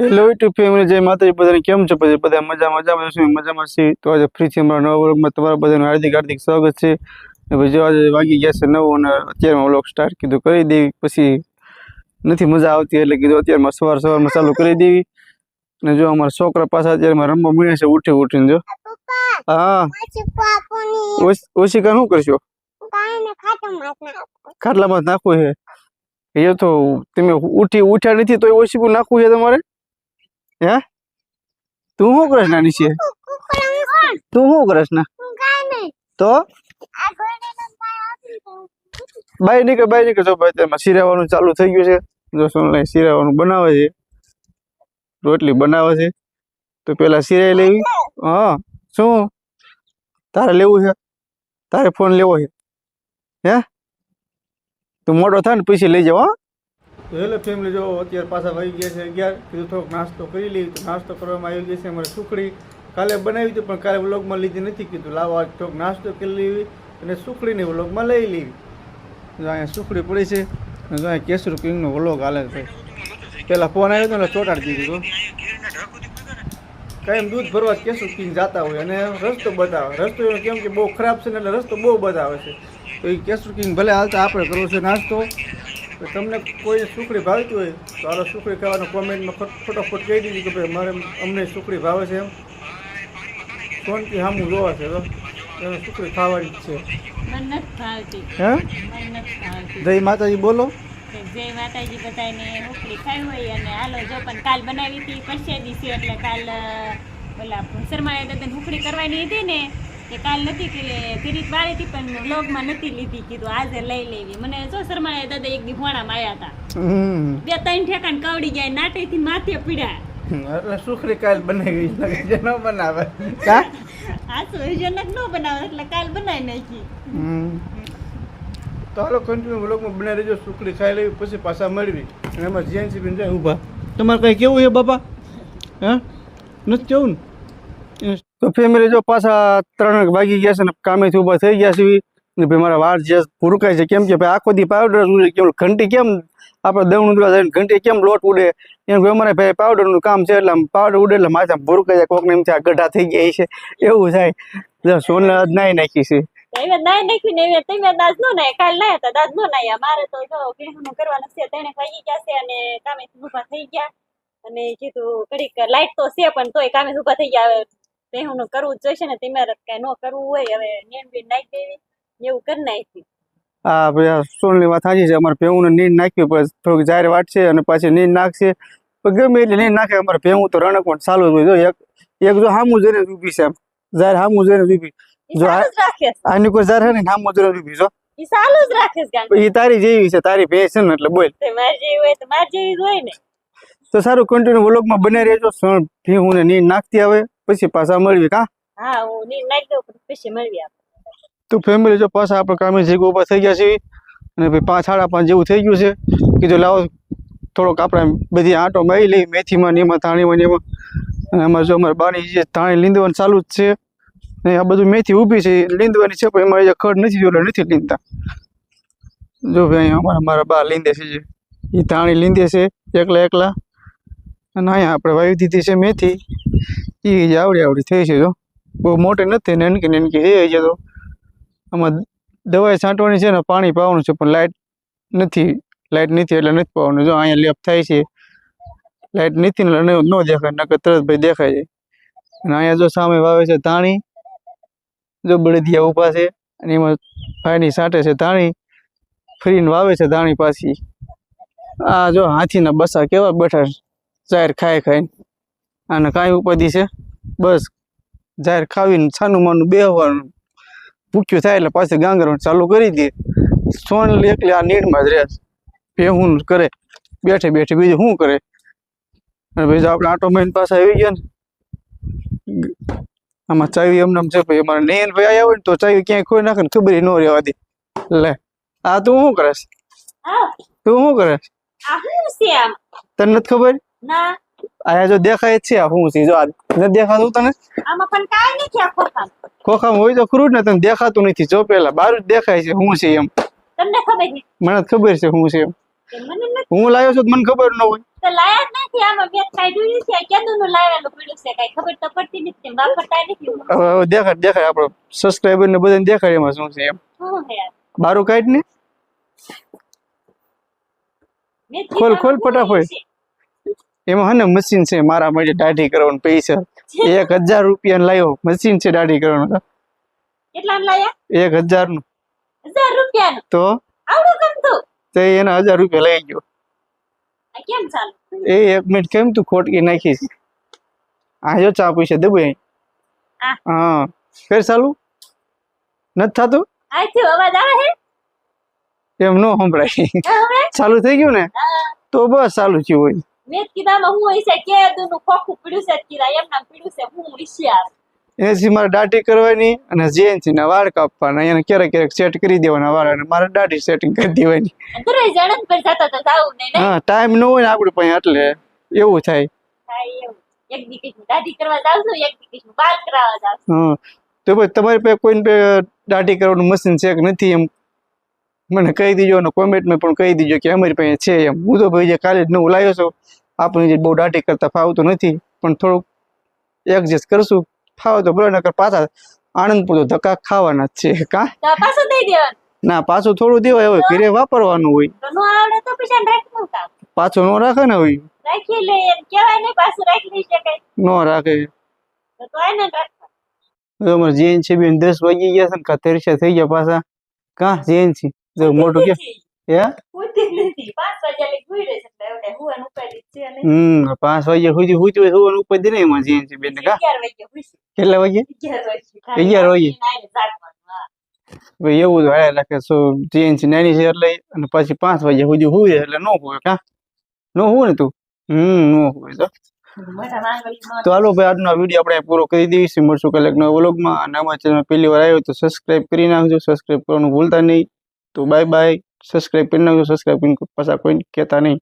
Hello YouTube family જય માતાજી. બધાને કેમ છો? પછી બધા મજા મજામાં. છું મજામાં છીએ, તો આજે ફ્રીથી અમારા નવા વ્લોગમાં તમારા બધાનું હાર્દિક હાર્દિક સ્વાગત છે. પછી આજે વાગી ગયા છે નવું અને અત્યારમાં વ્લોગ સ્ટાર્ટ કીધું કરી દેવી. પછી નથી મજા આવતી એટલે કીધું અત્યારમાં સવાર સવારમાં ચાલુ કરી દેવી. અને જો અમારા છોકરા પાછા અત્યારમાં રમવા મળ્યા છે, ઉઠી, ઉઠીને જો. હા. ઓછી ઓશિકા શું કરશો? કાને ખાટલામાં નાખવું છે. એ તો તમે ઉઠી, ઉઠ્યા નથી તો ઓછી નાખવું છે તમારે? હે? તું શું કૃષ્ણની છે? તું શું કૃષ્ણ? તો? બાય નીકળ બાય નીકળ. જો ભાઈ, તેમાં સિરાવાનું ચાલુ થઈ ગયું છે. જો સોનલાઈ સિરાવાનું બનાવે છે. રોટલી બનાવે છે. તો પેલા સિરાઈ લેવી. હા. શું? તારે લેવું છે? તારે ફોન લેવો છે. હે? તું મોટો થાય ને, પછી લઈ જાવ, હા. તો હેલો ફેમિલી જો અત્યારે પાછા વહી ગયા છે અગિયાર, કીધું થોડોક નાસ્તો કરી લઈએ. નાસ્તો કરવામાં આવી ગઈ છે અમારે સુખડી. કાલે બનાવી હતી, પણ કાલે વ્લોગમાં લીધી નથી, કીધું લાવો આજ થોડોક નાસ્તો કરી લેવી અને સુખડીને વ્લોગમાં લઈ લેવી અહીંયા સુખડી પડી છે જો અહીંયા કેસર કિંગનો વ્લોગ હાલે છે. પહેલાં ફોન આવ્યો હતો ને ચોટાડી દીધું કાંઈ દૂધ ભરવા કેસર કિંગ જતા હોય, અને રસ્તો બતાવે. રસ્તો કેમ કે બહુ ખરાબ છે ને એટલે રસ્તો બહુ બતાવે છે. તો એ કેસર કિંગ ભલે હાલતા આપણે કરવો છે નાસ્તો. તો તમને કોઈ સુખડી ભાવતી હોય તો હાલો સુખડી ખાવાનો કોમેન્ટમાં ફટ- ફટાફટ કહી દીધી કે ભાઈ મારે અમને સુખડી ભાવે છે એમ. સોનથી સામું જોવા છે તો એને સુખડી ખાવાની જ છે. હે? જય માતાજી બોલો. તો જય માતાજી બધાને. ઉખડી ખાઈ હોય અને હાલો જો પણ કાલ બનાવી હતી પરસેદી છે એટલે કાલ ઓલા શર્માએ દાદાને ઉખડી કરવાની હતી ને તે કાલ નથી કરી કરી વાળી પણ વ્લોગમાં નથી લીધી કીધું આજે લઈ લેવી. મને જો શર્માએ દાદા એક દી ભોણામાં આવ્યા હતા. બે ત્રણ ઠેકાણ કવડી ગયા નાટેથી માથે પીડ્યા એટલે સુખડી કાલ બનાવી છે ન બનાવે. કા? આ સુજનક ન બનાવે એટલે કાલ બનાવી નાખી. તો હાલો કન્ટિન્યુ વ્લોગમાં બનાવી રહેજો સુખડી ખાઈ લેવી પછી પાછા મળવી. અને એમાં જીએનસી બેન જાય ઊભા. તમારે કઈ કેવું છે બાપા? હે? નથી કેવું ને? તો ફેમિલી જો પાછા ત્રણ વાગી ગયા છે ને કામેથી ઊભા થઈ ગયા છે ને ભાઈ મારા વાર જે ભૂરકાય છે, કેમ કે ભાઈ આખો દી પાવડર કેમ ઘંટી કેમ આપણે દવણ ઉડવા જાય ઘંટી કેમ લોટ ઉડે? એમ અમારે ભાઈ પાવડરનું કામ છે એટલે પાવડર ઉડે એટલે માથા ભૂરકાઈ જાય, કોકને એમ થાય ગઢા થઈ ગયા છે. એવું થાય. સોના સોનલા નાઈ નાખી છે. નાઈ નાખ્યું ને એવે તમે નાય, કાલ નાયા હતા નાયા. મારે તો જો છે ગયા છે અને લાઈટ તો છે પણ તોય કામે ઊભા થઈ ગયા. હવે ભેહુનું કરવું જ જોઈશે ને તમારે કઈ ન કરવું હોય હવે નેમ બી નાખી દેવી એવું કરી નાખ્યું હા ભાઈ સોનની વાત સાચી છે અમારે ભેહુંને નીંદ નાખવી પડે થોડીક જાહેર વાટશે અને પછી નીંદ નાખશે. ગમે એટલે નીંદ નાખે અમારે ભેવું તો રણક ચાલુ જ હોય. જો એક એક જો હામું જઈને ઊભી છે જાહેર હામું જઈને ઊભી. જો સારું છે આની કોઈ જાહેર છે ને હામું જઈને ઊભી છો ઈ જ રાખે છે એ તારી જેવી છે તારી ભેંસ છે ને એટલે બોલ. મારી જેવી હોય તો મારી જેવી જ હોય ને. તો સારું કન્ટિન્યુ વ્લોગમાં બને રહેજો. સોન ભેહુંને નીંદ નાખતી આવે. પછી પાછા મળવી કા? હા હું નાખી દઉં પછી પછી મળવી આપણે. ફેમિલી જો પાછા આપણે કામે જઈ ઊભા થઈ ગયા છીએ અને ભાઈ પાંચ સાડા પાંચ જેવું થઈ ગયું છે કીધું લાવો થોડોક આપણે બધી આંટો મારી લઈ મેથીમાં ને એમાં ધાણીમાં ને એમાં. અને અમારે જો અમારે બાની જે ધાણી લીંદવાનું ચાલુ જ છે ને આ બધું મેથી ઊભી છે લીંદવાની છે પણ એમાં ખડ નથી જોડે નથી લીંદતા. જો ભાઈ અમારા મારા બા લીંદે છે જે. એ ધાણી લીંદે છે એકલા એકલા. અને અહીંયા આપણે વાવી દીધી છે મેથી. એ આવડી આવડી થઈ છે જો. બહુ મોટી નથી, નાનકી નાનકી છે તો આમાં દવાઈ છાંટવાની છે ને, પાણી પાવાનું છે, પણ લાઇટ નથી લાઇટ નથી એટલે નથી પાવાનું. જો અહીંયા લેપ થાય છે લાઇટ નથી ને ન દેખાય, નકર તરત ભાઈ દેખાય છે અને અહીંયા જો સામે વાવે છે ધાણી, જો બળદિયા ઊભા છે, અને એમાં ભાઈની સાંટે છે ધાણી, ફરીને વાવે છે ધાણી પાછી. આ જો હાથીના બસા કેવા બેઠા. જાહેર ખાય ખાઈને. અને કાંઈ ઉપાધિ છે? બસ. જાહેર ખાવીને છાનું માનું બેહવાનું. ભૂખ્યું થાય એટલે પાછી ગાંગરવાનું ચાલુ કરી દે. સોન એકલી આ નીડમાં જ રહે. ભેહું કરે. બેઠે બેઠે બીજું શું કરે? અને બીજું આપણે આટો મારીને પાસે આવી ગયા ને. આમાં ચાવી એમને એમ છે ભાઈ અમારે નયન ભાઈ આવ્યા હોય ને તો ચાવી ક્યાંય ખોઈ નાખે ને ખબર ન રહેવા દે. લે આ તું શું કરે તું શું કરે તને નથી ખબર? ના. આયા જો દેખાય છે શું છે જો આ દેખાતું તને? આમાં પણ કાઈ નથી આ ખોખામાં. ખોખામાં હોય તો ખરું ને તને દેખાતું નથી. જો પેલા બાર જ દેખાય છે હું છે એમ. તમને ખબર છે? મને ખબર છે હું છે એમ. હું લાવ્યો છું મને ખબર ન હોય. તો લાયા જ નથી આમાં મેં કાઢ્યું છે ક્યાંનું નું લાવેલું પડ્યું છે કઈ ખબર તો પડતી નથી વાપરતા નથી હવે દેખાય દેખાડ આપણો સબસ્ક્રાઈબર ને બધાને દેખાય એમાં શું છે એમ. હે બારું કાઢ ને. ખોલ, ખોલ ફટાફટ. એમાં હે ને મશીન છે મારા માટે દાઢી કરવાનું પૈસા. એક હજાર રૂપિયા લાવ્યો મશીન છે દાઢી કરવાનું. એક હજારનું હજાર તો? આવડું તે? એના હજાર રૂપિયા લઈ ગયો. કેમ ચાલુ? એ એક મિનિટ કેમ તું ખોટકી નાખીશ આ જો ચા પૈસા દબાઈ હા. ફેર ચાલુ? નથી થતું? આથી અવાજ આવે છે એમ નો સંભળાય. ચાલુ થઈ ગયું ને? તો બસ ચાલુ થયું હોય. મેં કીધામાં હું હશે કે દૂનું ખોખું પીડ્યું છે કીધા એમ નામ પીડ્યું છે હું એનાથી મારે દાઢી કરવાની અને જેન્સી ના વાળ કાપવાના એને ક્યારેક ક્યારેક સેટ કરી દેવાના વાળ અને મારે દાઢી સેટિંગ કરી દેવાની. દરેક જણન પર જતા તો જાવ ને હા ટાઈમ ન હોય ને આપણી પાસે એટલે એવું થાય. થાય એવું. એક દીકરી દાઢી કરવા જાવ છું એક દીકરી બાલ કરાવવા જાવ હા તો ભાઈ તમારી પાસે કોઈને પે દાઢી કરવાનું મશીન છે કે નથી એમ? મને કહી દીજો અને કોમેન્ટમાં પણ કહી દીજો કે અમારી પાસે છે એમ. હું તો ભાઈ જે કાલે જ નવું લાવ્યો છું. આપણે જે બહુ દાઢી કરતા ફાવતું નથી પણ થોડુંક એડજસ્ટ કરશું. ફાવે તો બરાબર નકર પાછા આનંદ પૂરતો ધક્કા ખાવાના જ છે કા? ના પાછું થોડું દેવાય હવે ઘરે વાપરવાનું હોય. પાછું નો રાખે ને હોય ન રાખે. અમારે જેન છે બેન દસ વાગી ગયા છે ને કા તેરસા થઈ ગયા પાછા. કા જૈન છે? મોટું કે પાંચ વાગ્યા નહીં સુધી હુતી હોય હોવાનું ઉપર દે ને એમાં જેન છે બેન કા. કેટલા વાગે? અગિયાર વાગે. હા. ભાઈ એવું હાલે રાખે સો જેન છે નાની છે એટલે અને પછી પાંચ વાગ્યા સુધી રહે એટલે નો હોય કા? નો હોય ને તું? હમ નો હોય તો. તો હાલો ભાઈ આજનો વીડિયો આપણે પૂરો કરી દઈશું. મળશું કલેક નવા વ્લોગમાં. અને અમારા ચેનલ પહેલી વાર આવ્યો તો સબસ્ક્રાઇબ કરી નાખજો. સબસ્ક્રાઇબ કરવાનું ભૂલતા નહીં. તો બાય બાય સબસ્ક્રાઇબ કરી નાખજો. સબસ્ક્રાઈબ કરીને પાછા કોઈને કહેતા નહીં.